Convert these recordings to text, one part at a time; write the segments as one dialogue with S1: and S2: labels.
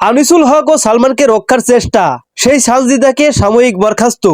S1: আনিসুল হক ও সালমানকে রক্ষার চেষ্টা। সেই সালজিদাকে সাময়িক বরখাস্ত।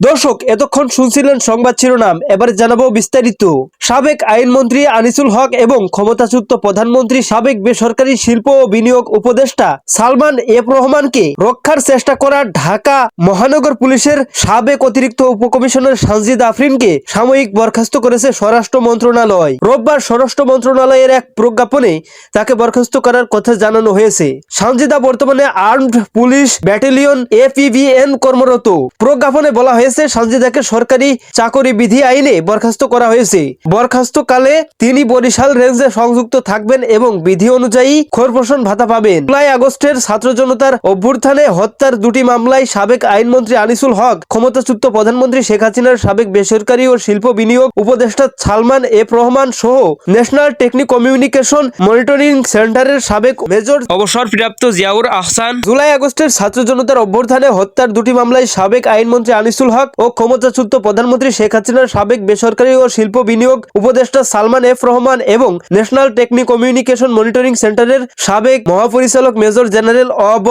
S1: দর্শক, এতক্ষণ শুনছিলেন সংবাদ শিরোনাম। এবার জানাব বিস্তারিত। সাবেক আইনমন্ত্রী আনিসুল হক এবং ক্ষমতাচ্যুত প্রধানমন্ত্রী সাবেক বেসরকারি শিল্প ও বিনিয়োগ উপদেষ্টা সালমান এফ রহমানকে রক্ষার চেষ্টা করা ঢাকা মহানগর পুলিশের সাবেক অতিরিক্ত উপকমিশনার সানজিদ আফরিনকে সাময়িক বরখাস্ত করেছে স্বরাষ্ট্র মন্ত্রণালয়। রোববার স্বরাষ্ট্র মন্ত্রণালয়ের এক প্রজ্ঞাপনে তাকে বরখাস্ত করার কথা জানানো হয়েছে। সানজিদা বর্তমানে আর্মড পুলিশ ব্যাটালিয়ন এপিভিএন কর্মরত। প্রজ্ঞাপনে বলা হয়েছে সানজিদাকে সরকারি চাকরি বিধি আইনে বরখাস্ত করা হয়েছে। বরখাস্ত কালে তিনি বরিশাল রেঞ্জে সংযুক্ত থাকবেন এবং বিধি অনুযায়ী খোরপোষণ ভাতা পাবেন। জুলাই আগস্টের ছাত্র জনতার অভ্যুত্থানে হত্যার দুটি মামলায় সাবেক আইনমন্ত্রী আনিসুল হক ক্ষমতাচ্যুত প্রধানমন্ত্রী শেখ হাসিনার সাবেক বেসরকারি ও শিল্প বিনিয়োগ উপদেষ্টা সালমান এফ রহমান সহ ন্যাশনাল টেকনিক কমিউনিকেশন মনিটরিং সেন্টারের সাবেক মেজর অবসরপ্রাপ্ত জিয়াউর আহসান। জুলাই আগস্টের ছাত্র জনতার অভ্যুত্থানে হত্যার দুটি মামলায় সাবেক আইনমন্ত্রী আনিসুল হক ও ক্ষমতাচ্যুত প্রধানমন্ত্রী শেখ হাসিনার সাবেক বেসরকারি ও শিল্প বিনিয়োগ উপদেষ্টা সালমান এফ রহমান এবং ন্যাশনাল টেকনিক কমিউনিকেশন মনিটরিং সেন্টারের সাবেক মহাপরিচালক মেজর জেনারেল অব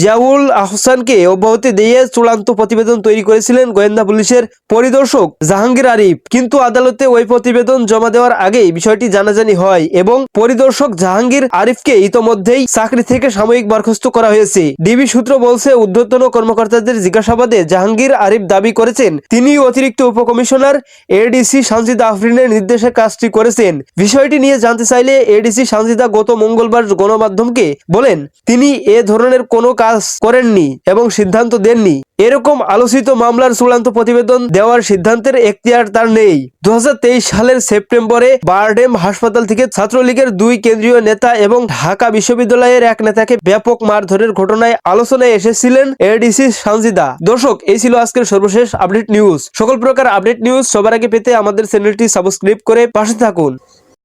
S1: জিয়াউল আহসানকে অব্যাহতি দিয়ে চূড়ান্ত প্রতিবেদন তৈরি করেছিলেন গোয়েন্দা পুলিশের পরিদর্শক জাহাঙ্গীর আরিফ। কিন্তু আদালতে ওই প্রতিবেদন জমা দেওয়ার আগেই বিষয়টি জানাজানি হয় এবং পরিদর্শক জাহাঙ্গীর আরিফকে ইতোমধ্যেই চাকরি থেকে সাময়িক বরখাস্ত করা হয়েছে। ডিবি সূত্র বলছে, ঊর্ধ্বতন কর্মকর্তাদের জিজ্ঞাসাবাদে জাহাঙ্গীর আরিফ দাবি করেছেন। তিনি অতিরিক্ত উপকমিশনার এডিসি সানজিদা আফরিনের নির্দেশে কাজটি করেছেন। বিষয়টি নিয়ে জানতে চাইলে এডিসি সানজিদা গত মঙ্গলবার গণমাধ্যমকে বলেন, তিনি এ ধরনের কোনো কাজ করেননি এবং সিদ্ধান্ত দেননি। এরকম আলোচিত মামলার চূড়ান্ত প্রতিবেদন দেওয়ার সিদ্ধান্তের এখতিয়ার তার নেই। দু সালের সেপ্টেম্বরে বারডেম হাসপাতাল থেকে ছাত্রলীগের দুই কেন্দ্রীয় নেতা এবং ঢাকা বিশ্ববিদ্যালয়ের এক নেতাকে ব্যাপক মারধরের ঘটনায় আলোচনায় এসেছিলেন এডিসি সানজিদা। দর্শক, এই ছিল আজকের সর্বশেষ আপডেট নিউজ। সকল প্রকার আপডেট নিউজ সবার আগে পেতে আমাদের চ্যানেলটি সাবস্ক্রাইব করে পাশে থাকুন।